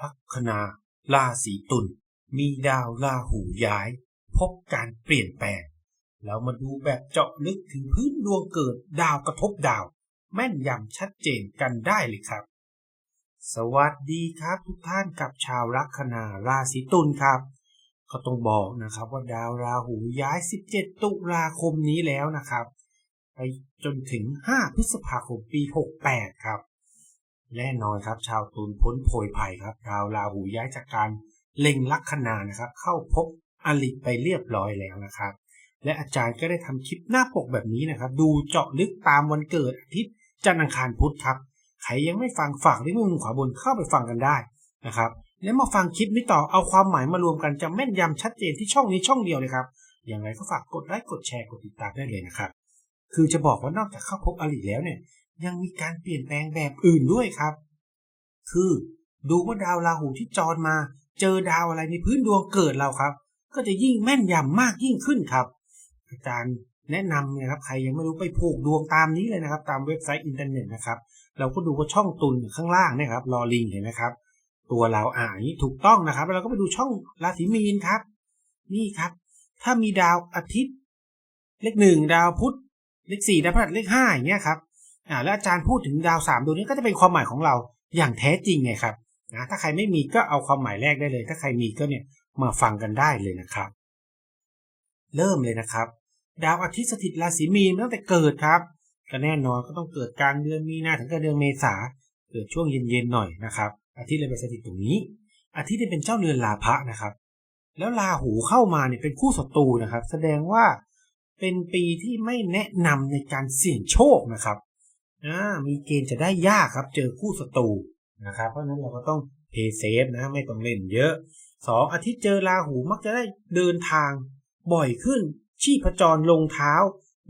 ลัคนาราศีตุลมีดาวราหูย้าย พบการเปลี่ยนแปลงเรามาดูแบบเจาะลึกถึงพื้นดวงเกิดดาวกระทบดาว แม่นยำชัดเจนกันได้เลยครับ สวัสดีครับทุกท่านกับชาวลัคนาราศีตุลครับ ก็ต้องบอกนะครับว่าดาวราหูย้าย 17 ตุลาคมนี้แล้วนะครับ ไปจนถึง 5 พฤษภาคมปี 68 ครับ แน่นอนครับ ชาวตุลพ้นโผยภัยครับดาวราหูย้ายจากการเล็งลัคนานะครับ เข้าพบอลิไปเรียบร้อยแล้วนะครับ และอาจารย์ก็ได้ทำคลิปหน้าปกแบบนี้นะครับ ดูเจาะลึกตามวันเกิดอาทิตย์จันทร์อังคารพุธครับใครยังไม่ฟังฝากที่มุมขวาบนเข้าไปฟังกันได้นะครับ แล้วมาฟังคลิปนี้ต่อเอาความหมายมารวมกันจะแม่นยำชัดเจนที่ช่องนี้ช่องเดียวเลยครับอย่างไรก็ฝากกดไลค์กดแชร์กดติดตามได้เลยนะครับ คือจะบอกว่านอกจากเข้าพบอลิแล้วเนี่ย ยังมีการเปลี่ยนแปลงแบบอื่นด้วยครับ คือดูว่าดาวราหูที่จรมา เจอดาวอะไรในพื้นดวงเกิดเราครับ ก็จะยิ่งแม่นยำมากยิ่งขึ้นครับ อาจารย์แนะนำนะครับใครยังไม่รู้ไปผูกดวงตามนี้เลยนะครับ ตามเว็บไซต์อินเทอร์เน็ตนะครับ เราก็ดูว่าช่องตุนข้างล่างนะครับรอลิงเห็นไหมครับ ตัวเราอ่านนี้ถูกต้องนะครับ แล้วเราก็ไปดูช่องราศีมีนครับ นี่ครับ ถ้ามีดาวอาทิตย์ เลขหนึ่งดาวพุธเลขสี่ดาวพฤหัสเลขห้าอย่างเงี้ยครับ อ่าแล้วอาจารย์พูดถึงดาวสามดวงนี้ก็จะเป็นความหมายของเราอย่างแท้จริงไงครับนะถ้าใครไม่มีก็เอาความหมายแรกได้เลย ถ้าใครมีก็เนี่ยมาฟังกันได้เลยนะครับ เริ่มเลยนะครับ ดาวอาทิตย์สถิตราศีมีนตั้งแต่เกิดครับ ก็แน่นอนก็ต้องเกิดกลางเดือนมีนาถึงกลางเดือนเมษาเกิดช่วงเย็นๆหน่อยนะครับอาทิตย์เลยไปสถิตตรงนี้ อาทิตย์เนี่เป็นเจ้าเรือนลาภะนะครับ แล้วราหูเข้ามาเนี่ยเป็นคู่ศัตรูนะครับ แสดงว่าเป็นปีที่ไม่แนะนำในการเสี่ยงโชคนะครับ อ่ามีเกณฑ์จะได้ยากครับ เจอคู่ศัตรูนะครับ เพราะนั้นเราก็ต้องเพย์เซฟนะไม่ต้องเล่นเยอะสองอาทิตย์เจอราหูมักจะได้เดินทางบ่อยขึ้น ชีพจรลงเท้า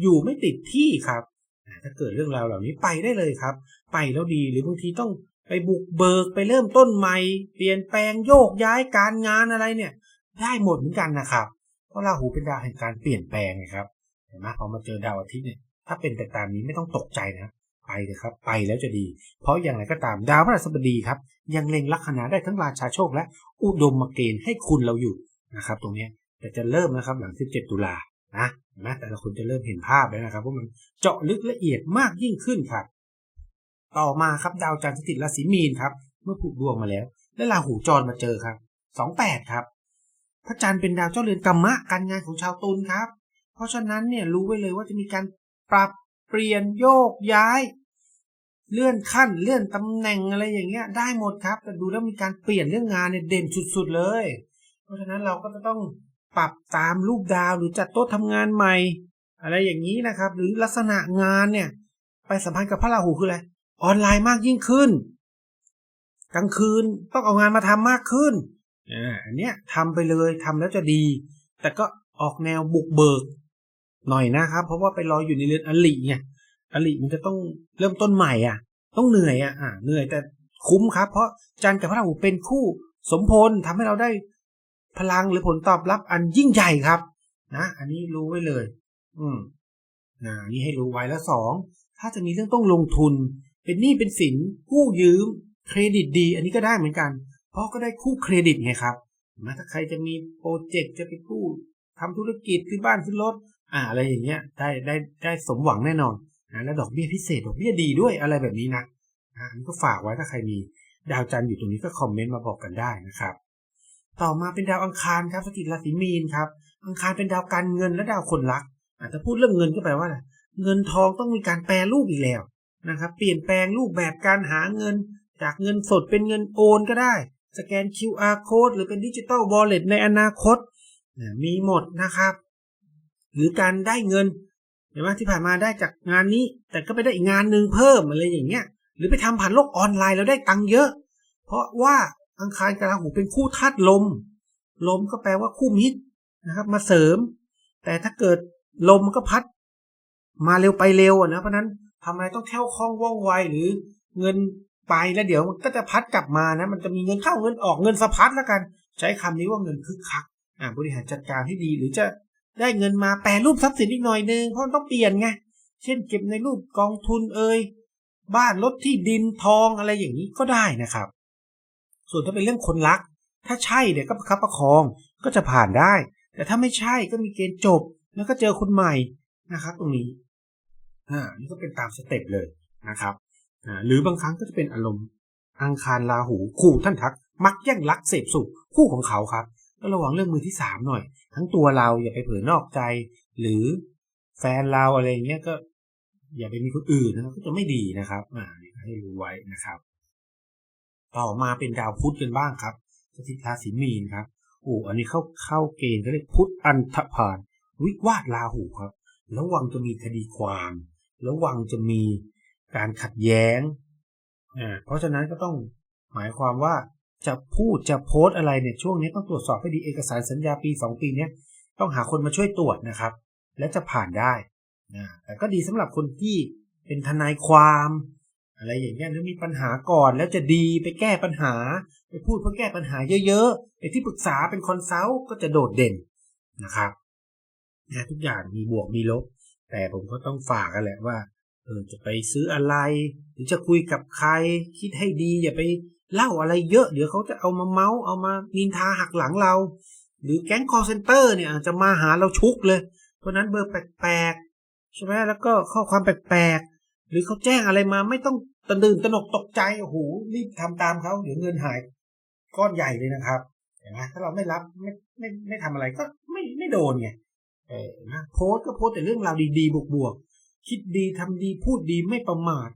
อยู่ไม่ติดที่ครับ ถ้าเกิดเรื่องราวเหล่านี้ไปได้เลยครับ ไปแล้วดีหรือบางทีต้องไปบุกเบิกไปเริ่มต้นใหม่ เปลี่ยนแปลงโยกย้ายการงานอะไรเนี่ย ได้หมดเหมือนกันนะครับ เพราะราหูเป็นดาวแห่งการเปลี่ยนแปลงนะครับเห็นไหมพอมาเจอดาวอาทิตย์เนี่ยถ้าเป็นไปตามนี้ไม่ต้องตกใจนะ ไปเลยครับ ไปแล้วจะดี เพราะอย่างไรก็ตามดาวพฤหัสบดีครับ ยังเล็งลัคนาได้ทั้งราชาโชคและอุดมมาเกณฑ์ให้คุณเราอยู่นะครับ ตรงนี้แต่จะเริ่มนะครับหลัง 17 ตุลานะนไหมแต่ละคนจะเริ่มเห็นภาพแล้วนะครับว่ามันเจาะลึกละเอียดมากยิ่งขึ้นครับ ต่อมาครับดาวจันทร์สถิตราศีมีนครับ เมื่อผูกดวงมาแล้ว และราหูจรมาเจอครับ 28 ครับ พระจันทร์เป็นดาวเจ้าเรือนกรรมะการงานของชาวตุลครับ เพราะฉะนั้นเนี่ยรู้ไว้เลยว่าจะมีการปรับ เปลี่ยนโยกย้าย เลื่อนขั้นเลื่อนตำแหน่งอะไรอย่างเงี้ย ได้หมดครับแต่ดูแล้วมีการเปลี่ยนเรื่องงานเนี่ยเด่นสุดๆเลย เพราะฉะนั้นเราก็จะต้องปรับตามรูปดาวหรือจัดโต๊ะทำงานใหม่ อะไรอย่างนี้นะครับ หรือลักษณะงานเนี่ย ไปสัมพันธ์กับพระราหูคืออะไรออนไลน์มากยิ่งขึ้น กลางคืนต้องเอางานมาทำมากขึ้นอันเนี้ยทำไปเลยทำแล้วจะดี แต่ก็ออกแนวบุกเบิก หน่อยนะครับ เพราะว่าไปรออยู่ในเรือนอลิไงอลิมันจะต้องเริ่มต้นใหม่อะ ต้องเหนื่อยอะอ่าเหนื่อยแต่คุ้มครับ เพราะจันทร์กับพระราหูเป็นคู่สมพลทำให้เราได้พลังหรือผลตอบรับอันยิ่งใหญ่ครับ นะ อันนี้รู้ไว้เลย อืมนะนี่ให้รู้ไว้แล้วสองถ้าจะมีเรื่องต้องลงทุน เป็นหนี้เป็นสินกู้ยืม เครดิตดี อันนี้ก็ได้เหมือนกัน เพราะก็ได้คู่เครดิตไงครับนะถ้าใครจะมีโปรเจกต์จะไปกู้ทำธุรกิจซื้อบ้านซื้อรถ อ่าอะไรอย่างเงี้ยได้ได้ได้สมหวังแน่นอนนะแล้วดอกเบี้ยพิเศษดอกเบี้ยดีด้วยอะไรแบบนี้นะอ่าอันก็ฝากไว้ถ้าใครมีดาวจันทร์อยู่ตรงนี้ก็คอมเมนต์มาบอกกันได้นะครับ ต่อมาเป็นดาวอังคารครับสถิตราศีมีนครับอังคารเป็นดาวการเงินและดาวคนรักอาจจะพูดเรื่องเงินก็แปลว่า เงินทองต้องมีการแปรรูปอีกแล้วนะครับ เปลี่ยนแปลงรูปแบบการหาเงิน จากเงินสดเป็นเงินโอนก็ได้ สแกน QR code หรือเป็นดิจิตอลวอลเล็ตในอนาคต มีหมดนะครับ หรือการได้เงินเห็นไหมที่ผ่านมาได้จากงานนี้ แต่ก็ไปได้อีกงานหนึ่งเพิ่มอะไรอย่างเงี้ย หรือไปทำผ่านโลกออนไลน์แล้วได้ตังค์เยอะ เพราะว่าอังคารกับราหูเป็นคู่ธาตุลม ลมก็แปลว่าคู่มิตรนะครับ มาเสริม แต่ถ้าเกิดลมก็พัด มาเร็วไปเร็วนะเพราะนั้นทำอะไรต้องแค่วคล่องว่องไวหรือเงินไปแล้วเดี๋ยวมันก็จะพัดกลับมานะ มันจะมีเงินเข้าเงินออกเงินสะพัดแล้วกัน ใช้คำนี้ว่าเงินคึกคักอ่าบริหารจัดการให้ดีหรือจะ ได้เงินมาแปรรูปทรัพย์สินอีกหน่อยนึงเพราะต้องเปลี่ยนไงเช่นเก็บในรูปกองทุนเอ่ยบ้านรถที่ดินทองอะไรอย่างนี้ก็ได้นะครับ ส่วนถ้าเป็นเรื่องคนรัก ถ้าใช่เนี่ยก็ประคับประคองก็จะผ่านได้ แต่ถ้าไม่ใช่ก็มีเกณฑ์จบ แล้วก็เจอคนใหม่นะครับ ตรงนี้อ่านี่ก็เป็นตามสเต็ปเลยนะครับอ่าหรือบางครั้งก็จะเป็นอารมณ์อังคารลาหู คู่ท่านทัก มักแย่งรักเสพสุขคู่ของเขาครับ ก็ระวังเรื่องมือที่สามหน่อย ทั้งตัวเราอย่าไปเผลอนอกใจ หรือแฟนเราอะไรเงี้ยก็ อย่าไปมีคนอื่นนะครับก็จะไม่ดีนะครับอ่าให้รู้ไว้นะครับ ต่อมาเป็นดาวพุธกันบ้างครับสถิตราศีมีนครับโอ้อันนี้เข้าเข้าเกณฑ์เขาเรียกพุธอันธพาลวิวาทลาหูครับ ระวังจะมีคดีความ ระวังจะมีการขัดแย้งอ่าเพราะฉะนั้นก็ต้องหมายความว่า จะพูดจะโพสอะไรเนี่ยช่วงนี้ต้องตรวจสอบให้ดีเอกสารสัญญาปีสองปีเนี้ยต้องหาคนมาช่วยตรวจนะครับ และจะผ่านได้นะแต่ก็ดีสำหรับคนที่เป็นทนายความ อะไรอย่างเงี้ยหรือมีปัญหาก่อนแล้วจะดีไปแก้ปัญหา ไปพูดเพื่อแก้ปัญหาเยอะๆไปที่ปรึกษาเป็นคอนซัลท์ก็จะโดดเด่นนะครับนะทุกอย่างมีบวกมีลบ แต่ผมก็ต้องฝากกันแหละว่าเออจะไปซื้ออะไร หรือจะคุยกับใครคิดให้ดีอย่าไป เล่าอะไรเยอะเดี๋ยวเขาจะเอามาเมาส์เอามานินทาหักหลังเรา หรือแก๊งคอร์เซนเตอร์เนี่ยจะมาหาเราชุกเลย เพราะนั้นเบอร์แปลกๆใช่ไหมแล้วก็ข้อความแปลกๆหรือเขาแจ้งอะไรมาไม่ต้องตื่นตระหนกตกใจโอ้โหรีบทำตามเขาเดี๋ยวเงินหายก้อนใหญ่เลยนะครับเห็นไหมถ้าเราไม่รับไม่ไม่ไม่ทำอะไรก็ไม่ไม่โดนไงเออนะโพสก็โพสแต่เรื่องราวดีๆบวกๆคิดดีทำดีพูดดีไม่ประมาท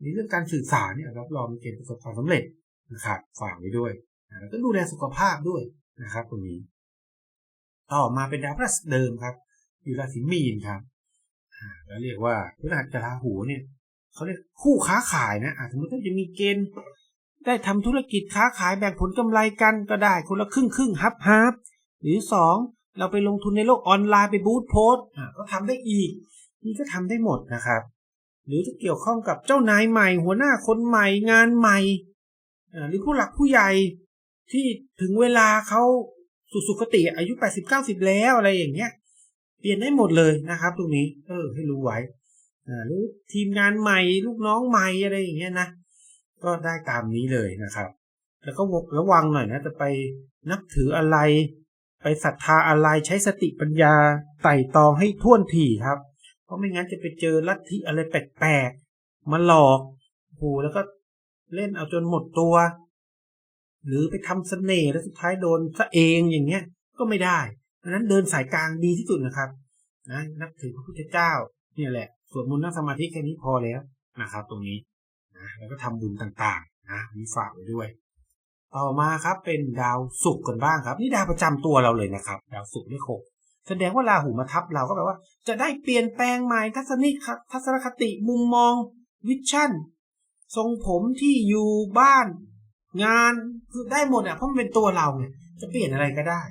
ในเรื่องการสื่อสารเนี่ยรับรองมีเกณฑ์ประสบความสำเร็จ นะครับฝากไว้ด้วยแล้วก็ดูแลสุขภาพด้วยนะครับตรงนี้ ต่อมาเป็นดาวพฤหัสเดิมครับ อยู่ราศีมีนครับแล้วเรียกว่าพฤหัสกับราหูเนี่ยเขาเรียกคู่ค้าขายนะสมมติถ้าจะมีเกณฑ์ได้ทำธุรกิจค้าขายแบ่งผลกำไรกันก็ได้คนละครึ่งครึ่งฮับฮับหรือสองเราไปลงทุนในโลกออนไลน์ไปบูธโพสก็ทำได้อีก นี่ก็ทำได้หมดนะครับ หรือจะเกี่ยวข้องกับเจ้านายใหม่ หัวหน้าคนใหม่งานใหม่ หรือผู้หลักผู้ใหญ่ที่ถึงเวลาเขาสุสุคติอายุแปดสิบเก้าสิบแล้วอะไรอย่างเงี้ย เปลี่ยนได้หมดเลยนะครับ ตรงนี้ เออ ให้รู้ไว้หรือทีมงานใหม่ลูกน้องใหม่อะไรอย่างเงี้ยนะก็ได้ตามนี้เลยนะครับ แล้วก็ระวังหน่อยนะจะไปนับถืออะไร ไปศรัทธาอะไรใช้สติปัญญาไต่ตองให้ท่วนถี่ครับ เพราะไม่งั้นจะไปเจอลัทธิอะไรแปลกๆมาหลอกโอ้แล้วก็ เล่นเอาจนหมดตัว หรือไปทำเสน่ห์แล้วสุดท้ายโดนซะเองอย่างเงี้ยก็ไม่ได้ดังนั้นเดินสายกลางดีที่สุดนะครับนะนับถือพระพุทธเจ้าเนี่ยแหละสวดมนต์นั่งสมาธิแค่นี้พอแล้วนะครับ ตรงนี้นะแล้วก็ทำบุญต่างๆนะมีฝากไว้ด้วย ต่อมาครับเป็นดาวศุกร์กันบ้างครับ นี่ดาวประจำตัวเราเลยนะครับ ดาวศุกร์เลขหกแสดงว่าราหูมาทับเราก็แปลว่า จะได้เปลี่ยนแปลงใหม่ทัศนิทัศนคติมุมมองวิชั่น ทรงผมที่อยู่บ้าน งานคือได้หมดอะเพราะมันเป็นตัวเราไงจะเปลี่ยนอะไรก็ได้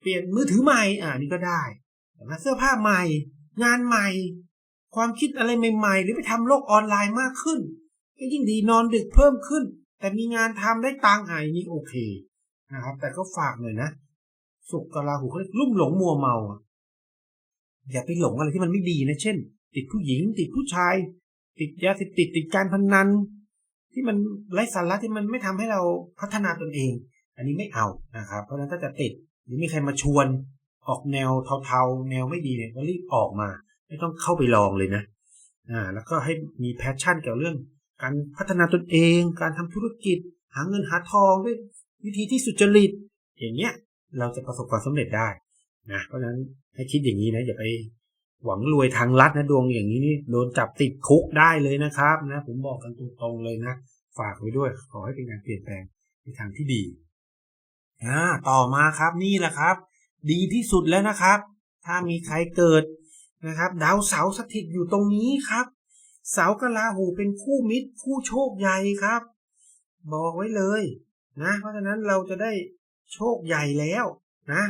เปลี่ยนมือถือใหม่อ่านี่ก็ได้เสื้อผ้าใหม่ งานใหม่ ความคิดอะไรใหม่ ๆ หรือไปทำโลกออนไลน์มากขึ้นก็ยิ่งดีนอนดึกเพิ่มขึ้น แต่มีงานทำได้ตังค์ไอ้นี่โอเคนะครับ แต่ก็ฝากหน่อยนะสุกกะลาหูเขาลุ่มหลงมัวเมาอย่าไปหลงอะไรที่มันไม่ดีนะ เช่น ติดผู้หญิง ติดผู้ชาย ติดยาเสพติดติดการพนนันที่มันไร้สาระที่มันไม่ทำให้เราพัฒนาตนเอง อันนี้ไม่เอานะครับ เพราะฉะนั้นถ้าจะติดหรือมีใครมาชวนออกแนวเทาๆ แนวไม่ดีเนี่ยก็รีบออกมา ไม่ต้องเข้าไปลองเลยนะอ่าแล้วก็ให้มีแพชชั่นเกี่ยวเรื่อง การพัฒนาตนเอง การทำธุรกิจ หาเงินหาทองด้วยวิธีที่สุจริต อย่างเงี้ยเราจะประสบความสำเร็จได้นะเพราะฉะนั้นให้คิดอย่างนี้นะอย่าไป หวังรวยทางลัดนะดวงอย่างนี้นี่โดนจับติดคุกได้เลยนะครับนะผมบอกกันตรงๆเลยนะ ฝากไว้ด้วย ขอให้เป็นการเปลี่ยนแปลงในทางที่ดีอ่าต่อมาครับนี่แหละครับ ดีที่สุดแล้วนะครับ ถ้ามีใครเกิดนะครับ ดาวเสาสถิตอยู่ตรงนี้ครับ เสากลาหูเป็นคู่มิตรคู่โชคใหญ่ครับ บอกไว้เลยนะ เพราะฉะนั้นเราจะได้โชคใหญ่แล้วนะ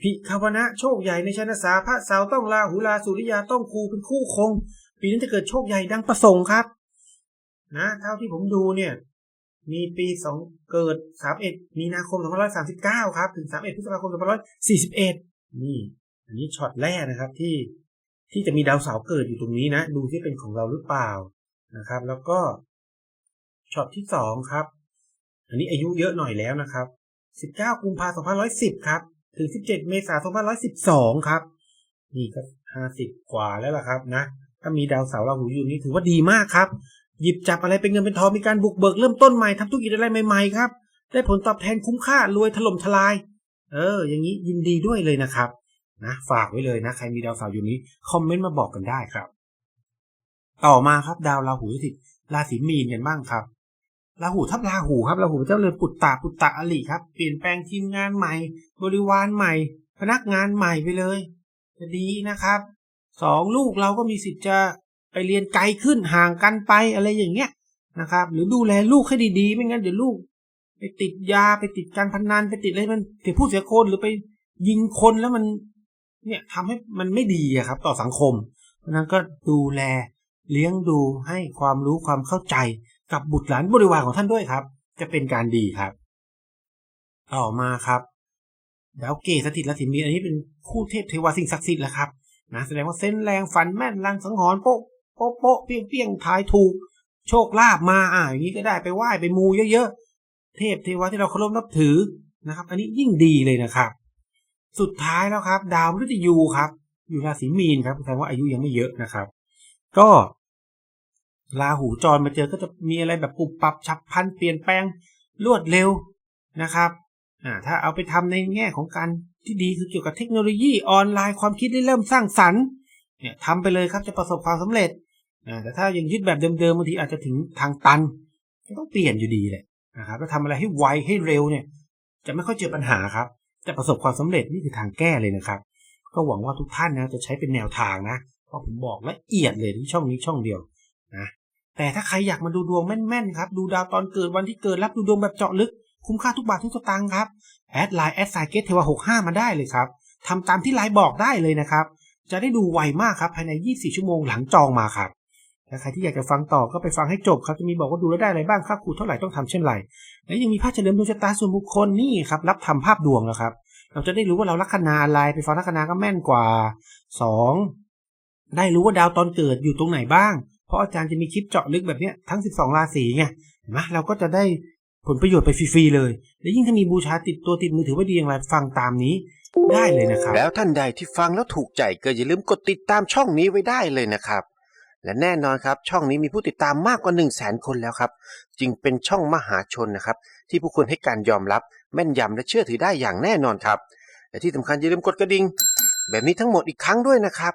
พิคาวนะโชคใหญ่ในชนสาพระสาวต้องลาหูลาสุริยาต้องคูเป็นคู่คง ปีนั้นจะเกิดโชคใหญ่ดังประสงค์ครับ นะ เท่าที่ผมดูเนี่ย มีปีสองเกิดสามเอ็ดมีนาคมสองพันร้อยสามสิบเก้าครับ ถึงสามเอ็ดพฤษภาคมสองพันร้อยสี่สิบเอ็ดนี่ อันนี้ช็อตแรกนะครับที่ที่จะมีดาวเสาร์เกิดอยู่ตรงนี้นะ ดูที่เป็นของเราหรือเปล่านะครับ แล้วก็ช็อตที่สองครับ อันนี้อายุเยอะหน่อยแล้วนะครับ 19 กุมภาพันธ์ 2510 ครับ ถึง 17 เมษายน2512 ครับ นี่ก็ 50 กว่าแล้วล่ะครับนะ ถ้ามีดาวเสาร์ราหูอยู่นี่ถือว่าดีมากครับ หยิบจับอะไรเป็นเงินเป็นทองมีการบุกเบิกเริ่มต้นใหม่ทำธุรกิจอะไรใหม่ๆครับ ได้ผลตอบแทนคุ้มค่ารวยถล่มทลาย เออ อย่างนี้ยินดีด้วยเลยนะครับนะฝากไว้เลยนะ ใครมีดาวเสาร์อยู่นี้คอมเมนต์มาบอกกันได้ครับ ต่อมาครับดาวราหูสถิตราศีมีนกันบ้างครับ ราหูทับราหูครับราหูเจ้าเรือนปุตตะปุตตะอลิครับ เปลี่ยนแปลงทีมงานใหม่ บริวารใหม่ พนักงานใหม่ไปเลยจะดีนะครับสองลูกเราก็มีสิทธิ์จะไปเรียนไกลขึ้นห่างกันไปอะไรอย่างเงี้ยนะครับ หรือดูแลลูกให้ดีๆ ไม่งั้นเดี๋ยวลูก ไปติดยาไปติดการพนันไปติดอะไรมันเสียผู้เสียคนหรือไปยิงคนแล้วมัน เนี่ยทำให้มันไม่ดีครับ ต่อสังคมเพราะนั้นก็ดูแลเลี้ยงดูให้ความรู้ความเข้าใจ กับบุตรหลานบริวารของท่านด้วยครับ จะเป็นการดีครับ ต่อมาครับดาวเกตสถิตราศีมีนอันนี้เป็นคู่เทพเทวาสิ่งศักดิ์สิทธิ์แหละครับนะแสดงว่าเส้นแรงฝันแม่นลังสังหรณ์โป๊ะโป๊ะโป๊ะเปี้ยงเปี้ยงทายถูก โชคลาภมาอ่าอย่างนี้ก็ได้ไปไหว้ไปมูเยอะๆ เทพเทวาที่เราเคารพนับถือนะครับ อันนี้ยิ่งดีเลยนะครับ สุดท้ายแล้วครับ ดาวมฤตยูครับ อยู่ราศีมีนครับแสดงว่าอายุยังไม่เยอะนะครับ ก็ ราหูจรมาเจอก็จะมีอะไรแบบปุบปับฉับพันเปลี่ยนแปลงรวดเร็วนะครับอ่าถ้าเอาไปทำในแง่ของการที่ดีคือเกี่ยวกับเทคโนโลยีออนไลน์ความคิดได้เริ่มสร้างสรรค์เนี่ยทำไปเลยครับจะประสบความสำเร็จอ่าแต่ถ้ายังยึดแบบเดิมๆบางทีอาจจะถึงทางตันก็ต้องเปลี่ยนอยู่ดีแหละนะครับถ้าทำอะไรให้ไวให้เร็วเนี่ย จะไม่ค่อยเจอปัญหาครับจะประสบความสำเร็จนี่คือทางแก้เลยนะครับ ก็หวังว่าทุกท่านนะจะใช้เป็นแนวทางนะเพราะผมบอกละเอียดเลยที่ช่องนี้ช่องเดียวนะ แต่ถ้าใครอยากมาดูดวงแม่นๆครับดูดาวตอนเกิดวันที่เกิดรับดูดวงแบบเจาะลึก คุ้มค่าทุกบาททุกสตางค์ครับแอดไลน์แอดไซเกตเทวหกห้ามาได้เลยครับทำตามที่ไลน์บอกได้เลยนะครับ จะได้ดูไวมากครับภายใน 24 ชั่วโมงหลังจองมาครับถ้าใครที่อยากจะฟังต่อก็ไปฟังให้จบครับ จะมีบอกว่าดูแล้วได้อะไรบ้างค่าครูเท่าไหร่ต้องทำเช่นไร และยังมีภาพเฉลิมดวงชะตาส่วนบุคคลนี่ครับรับทำภาพดวงแล้วครับ เราจะได้รู้ว่าเราลัคนาอะไรไปฟังลัคนาก็แม่นกว่าสองได้รู้ว่าดาวตอนเกิดอยู่ตรงไหนบ้าง เพราะอาจารย์จะมีคลิปเจาะลึกแบบนี้ทั้ง 12 ราศีไงเห็นไหมเราก็จะได้ผลประโยชน์ไปฟรีๆเลย และยิ่งถ้ามีบูชาติดตัวติดมือถือว่าดีอย่างไรฟังตามนี้ได้เลยนะครับ แล้วท่านใดที่ฟังแล้วถูกใจก็อย่าลืมกดติดตามช่องนี้ไว้ได้เลยนะครับ และแน่นอนครับช่องนี้มีผู้ติดตามมากกว่า 1 0 0 0 0แสนคนแล้วครับ จึงเป็นช่องมหาชนนะครับ ที่ผู้คนให้การยอมรับ แม่นยำและเชื่อถือได้อย่างแน่นอนครับ และที่สำคัญอย่าลืมกดกระดิ่งแบบนี้ทั้งหมดอีกครั้งด้วยนะครับ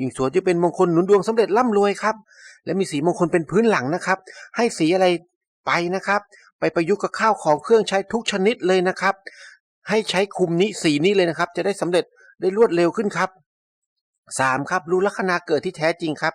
ยิ่งสวยจะเป็นมงคลหนุนดวงสำเร็จร่ำรวยครับ และมีสีมงคลเป็นพื้นหลังนะครับ ให้สีอะไรไปนะครับ ไปประยุกต์กับข้าวของเครื่องใช้ทุกชนิดเลยนะครับ ให้ใช้คุมนี้สีนี้เลยนะครับ จะได้สำเร็จได้รวดเร็วขึ้นครับสามครับรู้ลัคนาเกิดที่แท้จริงครับ